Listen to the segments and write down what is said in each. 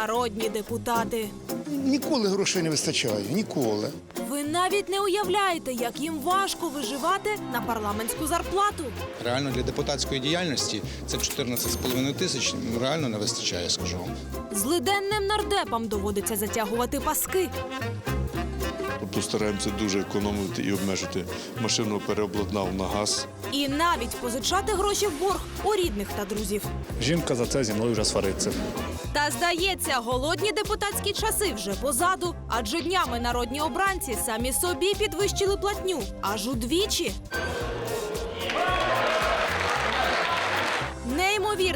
народні депутати. Ніколи грошей не вистачає, ніколи. Ви навіть не уявляєте, як їм важко виживати на парламентську зарплату. Реально для депутатської діяльності це 14,5 тисяч ну, реально не вистачає, скажу вам. Злиденним нардепам доводиться затягувати паски. Тобто стараємося дуже економити і обмежити. Машину переобладнав на газ. І навіть позичати гроші в борг у рідних та друзів. Жінка за це зі мною вже свариться. Та здається, голодні депутатські часи вже позаду, адже днями народні обранці самі собі підвищили платню аж удвічі.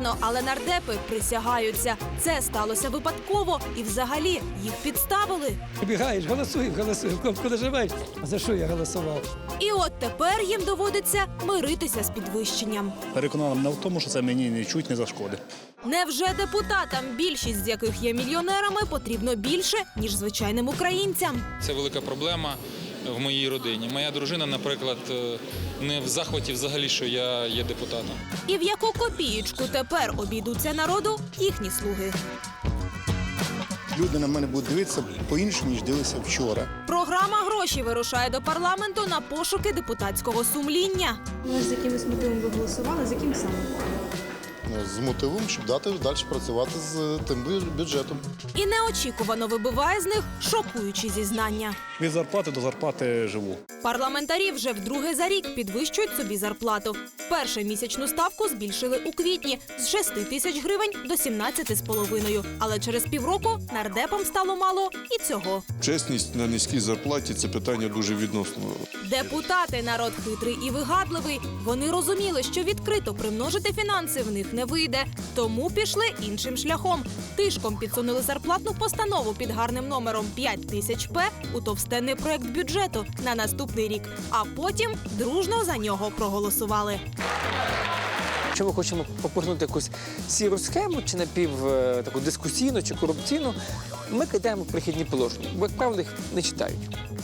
Неймовірно, але нардепи присягаються. Це сталося випадково і взагалі їх підставили. Бігаєш, голосуй, голосуй. Куди живеш? За що я голосував? І от тепер їм доводиться миритися з підвищенням. Переконала мене в тому, що це мені не чуть не зашкодить. Невже депутатам, більшість з яких є мільйонерами, потрібно більше ніж звичайним українцям? Це велика проблема в моїй родині. Моя дружина, наприклад, е, не в захваті взагалі, що я є депутатом. І в яку копієчку тепер обійдуться народу їхні слуги? Люди на мене будуть дивитися по-іншому, ніж дивилися вчора. Програма гроші вирушає до парламенту на пошуки депутатського сумління. Ну, з якимось мотивом ви голосували, з яким саме? З мотивом, щоб дати далі працювати з тим бюджетом. І неочікувано вибиває з них шокуючі зізнання. Від зарплати до зарплати живу. Парламентарі вже вдруге за рік підвищують собі зарплату. Перше місячну ставку збільшили у квітні з 6 тисяч гривень до 17 з половиною. Але через півроку нардепам стало мало і цього. Чесність на низькій зарплаті це питання дуже відносно. Депутати народ хитрий і вигадливий. Вони розуміли, що відкрито примножити фінанси в них не вийде, тому пішли іншим шляхом. Тишком підсунули зарплатну постанову під гарним номером 5 тисяч П у товстенний проект бюджету на наступний рік. А потім дружно за нього проголосували. Якщо ми хочемо попорнути якусь сіру схему, чи напів е, таку дискусійну чи корупційну, ми кидаємо прихідні положення, бо, як правило, їх не читають.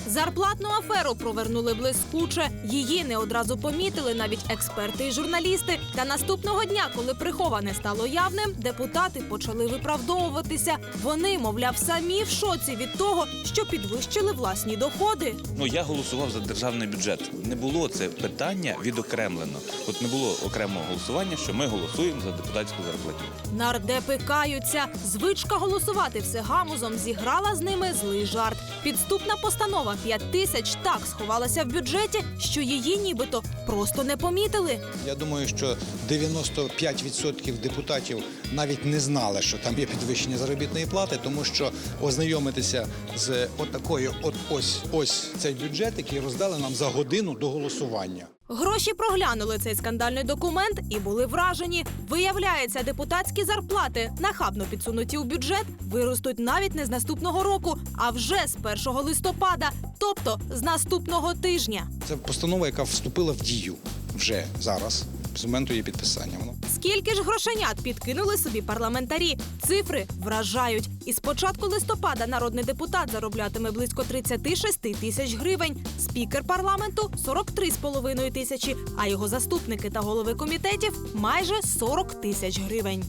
Зарплатну аферу провернули блискуче. Її не одразу помітили навіть експерти і журналісти. Та наступного дня, коли приховане стало явним, депутати почали виправдовуватися. Вони, мовляв, самі в шоці від того, що підвищили власні доходи. Ну я голосував за державний бюджет. Не було це питання відокремлено. От не було окремого голосування, що ми голосуємо за депутатську зарплату. Нардепи каються. Звичка голосувати все гамузом зіграла з ними злий жарт. Підступна постанова 5 тисяч так сховалася в бюджеті, що її нібито просто не помітили. Я думаю, що 95% депутатів навіть не знали, що там є підвищення заробітної плати, тому що ознайомитися з отакою, от ось ось цей бюджет, який роздали нам за годину до голосування. Гроші проглянули цей скандальний документ і були вражені. Виявляється, депутатські зарплати, нахабно підсунуті у бюджет, виростуть навіть не з наступного року, а вже з 1 листопада, тобто з наступного тижня. Це постанова, яка вступила в дію вже зараз, з моменту її підписання. Воно Скільки ж грошенят підкинули собі парламентарі? Цифри вражають. І з початку листопада народний депутат зароблятиме близько 36 тисяч гривень. Спікер парламенту 43,5 тисячі, а його заступники та голови комітетів майже 40 тисяч гривень.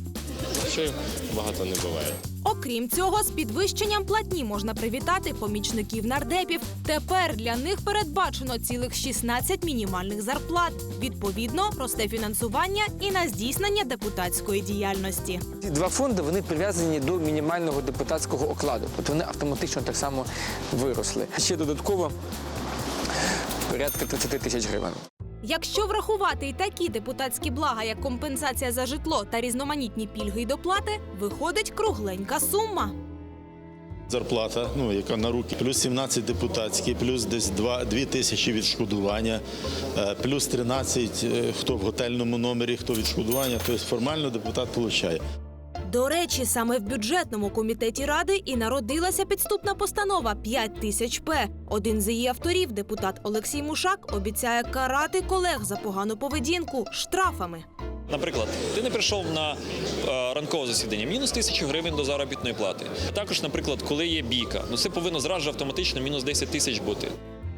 Ще багато не буває. Окрім цього, з підвищенням платні можна привітати помічників нардепів. Тепер для них передбачено цілих 16 мінімальних зарплат. Відповідно, росте фінансування і на здійснення депутатської діяльності. Ці два фонди вони прив'язані до мінімального депутатського окладу. Тобто вони автоматично так само виросли. Ще додатково порядка 30 тисяч гривень. Якщо врахувати і такі депутатські блага, як компенсація за житло та різноманітні пільги й доплати, виходить кругленька сума. Зарплата, ну яка на руки, плюс 17 депутатські, плюс десь 2, 2 тисячі відшкодування, е, плюс 13, е, хто в готельному номері, хто відшкодування. Тобто формально депутат отримує. До речі, саме в бюджетному комітеті ради і народилася підступна постанова 5 тисяч П. Один з її авторів, депутат Олексій Мушак, обіцяє карати колег за погану поведінку штрафами. Наприклад, ти не прийшов на е, ранкове засідання, мінус тисячу гривень до заробітної плати. Також, наприклад, коли є бійка, ну це повинно зразу автоматично мінус 10 тисяч бути.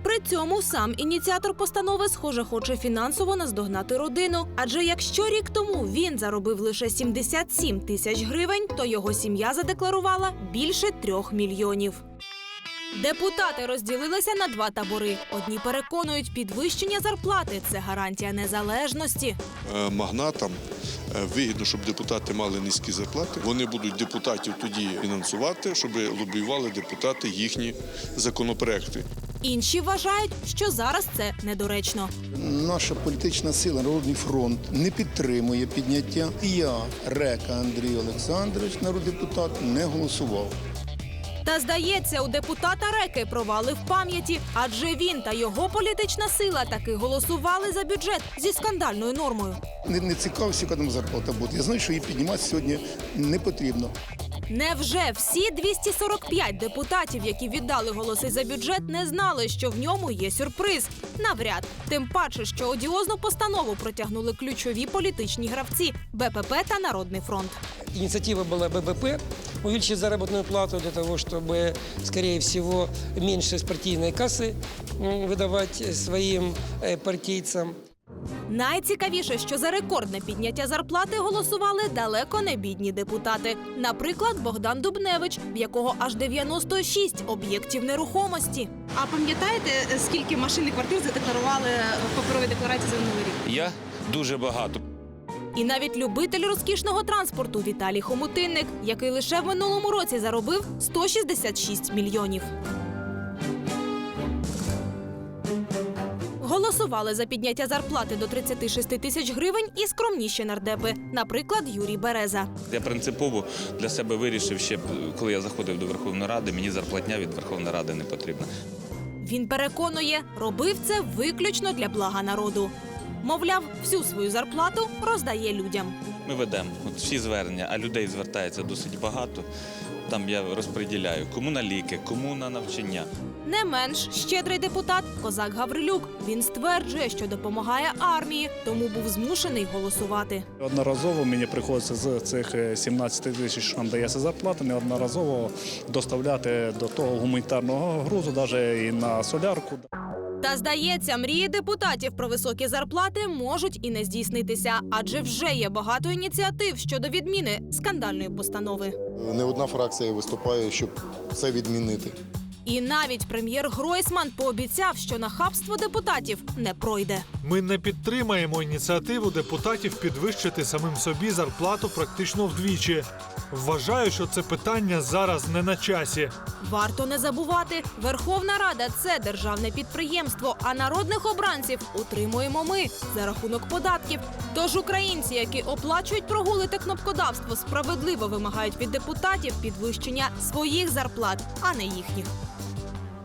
При цьому сам ініціатор постанови, схоже, хоче фінансово наздогнати родину. Адже якщо рік тому він заробив лише 77 тисяч гривень, то його сім'я задекларувала більше трьох мільйонів. Депутати розділилися на два табори. Одні переконують, підвищення зарплати це гарантія незалежності. Е, Магнатам е, вигідно, щоб депутати мали низькі зарплати. Вони будуть депутатів тоді фінансувати, щоб лобіювали депутати їхні законопроекти. Інші вважають, що зараз це недоречно. Наша політична сила Народний фронт не підтримує підняття. І я, Река Андрій Олександрович, народний депутат, не голосував. Та здається, у депутата Реки провали в пам'яті, адже він та його політична сила таки голосували за бюджет зі скандальною нормою. Не, не цікавився, яка там зарплата буде. Я знаю, що її піднімати сьогодні не потрібно. Невже всі 245 депутатів, які віддали голоси за бюджет, не знали, що в ньому є сюрприз? Навряд. Тим паче, що одіозну постанову протягнули ключові політичні гравці БПП та Народний фронт. Инициатива была ББП увеличить заработную плату для того, чтобы, скорее всего, меньше с партийной кассы м, выдавать своим э, партийцам. Найцікавіше, що за рекордне підняття зарплати голосували далеко не бідні депутати. Наприклад, Богдан Дубневич, в якого аж 96 об'єктів нерухомості. А пам'ятаєте, скільки машин і квартир задекларували в паперовій декларації за минулий рік? Я дуже багато. І навіть любитель розкішного транспорту Віталій Хомутинник, який лише в минулому році заробив 166 мільйонів. Голосували за підняття зарплати до 36 тисяч гривень і скромніші нардепи, наприклад, Юрій Береза. Я принципово для себе вирішив ще, коли я заходив до Верховної Ради, мені зарплатня від Верховної Ради не потрібна. Він переконує, робив це виключно для блага народу. Мовляв, всю свою зарплату роздає людям. Ми ведемо от всі звернення, а людей звертається досить багато. Там я розподіляю кому на ліки, кому на навчання. Не менш щедрий депутат Козак Гаврилюк. Він стверджує, що допомагає армії, тому був змушений голосувати. Одноразово мені приходиться з цих е, 17 тисяч, що нам дається зарплата, неодноразово доставляти до того гуманітарного грузу, навіть і на солярку. Та здається, мрії депутатів про високі зарплати можуть і не здійснитися, адже вже є багато ініціатив щодо відміни скандальної постанови. Не одна фракція виступає, щоб це відмінити. І навіть прем'єр Гройсман пообіцяв, що нахабство депутатів не пройде. Ми не підтримаємо ініціативу депутатів підвищити самим собі зарплату практично вдвічі. Вважаю, що це питання зараз не на часі. Варто не забувати, Верховна Рада це державне підприємство, а народних обранців утримуємо ми за рахунок податків. Тож українці, які оплачують прогули та кнопкодавство, справедливо вимагають від депутатів підвищення своїх зарплат, а не їхніх.